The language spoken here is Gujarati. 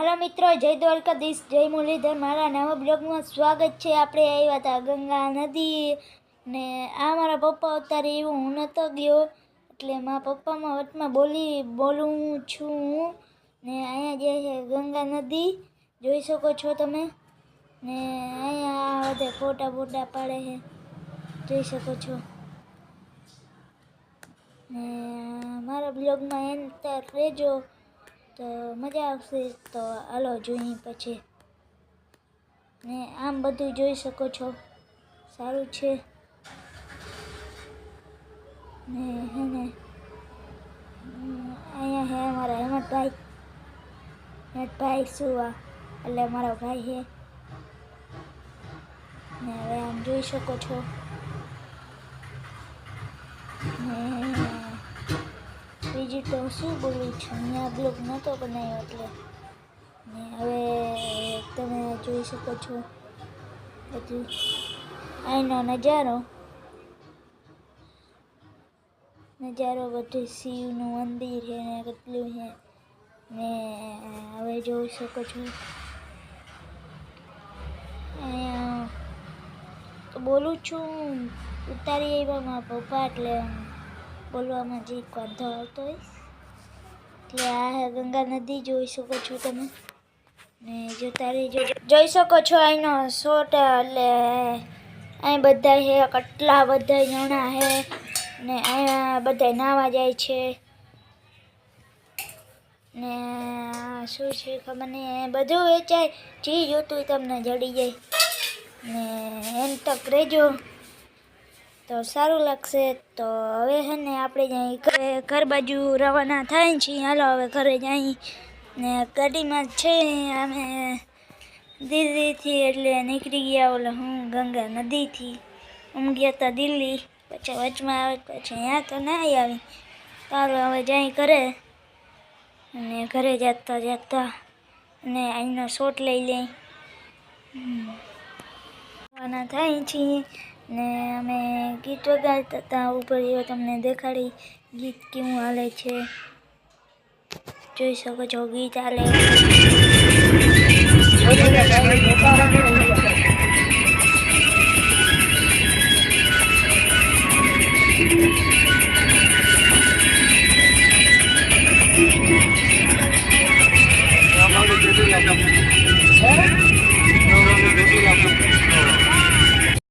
હલો મિત્રો, જય દ્વારકાધીશ, જય મુરલીધર. મારા નવા બ્લોગમાં સ્વાગત છે. આપણે આવ્યા હતા ગંગા નદી ને આ મારા પપ્પા અત્યારે એવું હું નહોતો ગયો. એટલે મારા પપ્પામાં વટમાં બોલી, બોલું છું ને અહીંયા જે છે ગંગા નદી, જોઈ શકો છો તમે. ને અહીંયા આ બધા ફોટા ફોટા પાડે છે. જોઈ શકો છો. ને મારા બ્લોગમાં એન્ટર રહેજો. તો મજા આવશે તો હાલો જોઈએ પછી. ને આમ બધું જોઈ શકો છો. સારું છે. ને હે ને, અહીંયા હે અમારા હેમંતભાઈ. હેમંતભાઈ સુવા, એટલે મારો ભાઈ હે. ને હવે આમ જોઈ શકો છો. ને બીજું તો શું બોલું છું? અહીંયા બ્લોગ નહોતો બનાવ્યો એટલે. ને હવે તમે જોઈ શકો છો બધું. અહીંનો નજારો. નજારો બધું શિવનું મંદિર છે ને કેટલું છે. ને હવે જોઈ શકો છો. અહીંયા બોલું છું. ઉતારી આવ્યા મારા પપ્પા એટલે બોલવામાં જે વાંધો આવતો હોય. એટલે આ ગંગા નદી જોઈ શકો છો તમે. ને જો તારી જોઈ શકો છો અહીંનો શોટ એટલે અહીં બધા હે, કેટલા બધા જણા હે. ને અહીંયા બધા નાવા જાય છે. ને શું છે ખબર ને બધું વેચાય. જે જોતું તમને જડી જાય ને એમ તક રહેજો તો સારું લાગશે. તો હવે છે ને આપણે જ્યાં ઘરે બાજુ રવાના થાય છીએ. હાલો, હવે ઘરે જઈ ને ગાડીમાં છે. અમે દિલ્હીથી એટલે નીકળી ગયા. ઓલે હું ગંગા નદીથી. હું ગયા હતા દિલ્હી. પછી વચમાં આવે પછી અહીંયા તો ના આવી. ચાલો, હવે જઈ ઘરે. અને ઘરે જતા જતા અને અહીંનો શોટ લઈ લઈ. રવાના થાય છીએ. ને અમે ગીત વગાડતા હતા. ઉપર એવા તમને દેખાડી ગીત કેવું હાલે છે. જોઈ શકો છો, ગીત હાલે. Yeah.